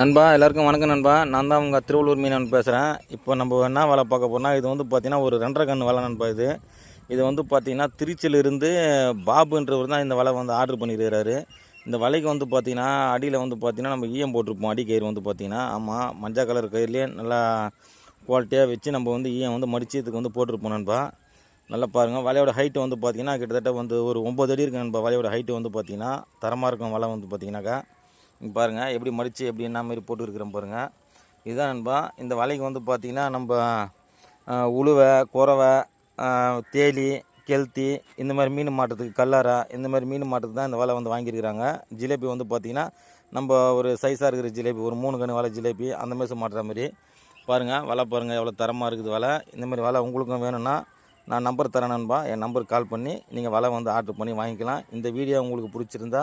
நண்பா எல்லாருக்கும் வணக்கம் நண்பா. நான் தான் உங்கள் திருவள்ளூர் மீனவன் பேசுகிறேன் இப்போ நம்ம என்ன வேலை பார்க்க போனால் இது வந்து பார்த்திங்கன்னா ஒரு ரெண்டரை கன்று வலை நண்பா இது. இது வந்து பார்த்தீங்கன்னா திருச்சியிலிருந்து பாபுன்றவர் தான் இந்த வலை வந்து ஆர்டர் பண்ணியிருக்கிறாரு இந்த வலைக்கு வந்து பார்த்தீங்கன்னா அடியில் வந்து பார்த்தீங்கன்னா நம்ம ஈயம் போட்டிருப்போம் அடி கயிறு வந்து பார்த்திங்கன்னா ஆமாம் மஞ்சள் கலர் கயிறுலேயே நல்லா குவாலிட்டியாக வச்சு நம்ம வந்து ஈயம் வந்து மடித்து இதுக்கு வந்து போட்டிருப்போம் நண்பா. நல்லா பாருங்கள் வலையோட ஹைட்டு வந்து பார்த்திங்கன்னா கிட்டத்தட்ட வந்து ஒரு ஒம்பது அடி இருக்குது நண்பா வலையோட ஹைட்டு வந்து பார்த்திங்கன்னா தரமாக இருக்கும் வலை வந்து பார்த்தீங்கன்னாக்கா இங்கே பாருங்கள் எப்படி மடித்து எப்படி என்ன மாதிரி போட்டுருக்குறோம் பாருங்கள் இதுதான் நண்பா இந்த வலைக்கு வந்து பார்த்திங்கன்னா நம்ம உழுவை குறவை தேலி கெல்த்தி இந்த மாதிரி மீன் மாட்டுறதுக்கு கல்லாரா இந்த மாதிரி மீன் மாட்டுறதுக்கு தான் இந்த வலை வந்து வாங்கியிருக்கிறாங்க. ஜிலேபி வந்து பார்த்திங்கன்னா நம்ம ஒரு சைஸாக இருக்கிற ஜிலேபி ஒரு மூணு கன்று வலை ஜிலேபி அந்த மாதிரி மாட்டுற மாதிரி. பாருங்கள் வலை பாருங்கள் எவ்வளோ தரமாக இருக்குது வலை. இந்த மாதிரி வலை உங்களுக்கும் வேணும்னா நான் நம்பர் தரேன் நண்பா. என் நம்பருக்கு கால் பண்ணி நீங்கள் வலை வந்து ஆர்டர் பண்ணி வாங்கிக்கலாம். இந்த வீடியோ உங்களுக்கு பிடிச்சிருந்தா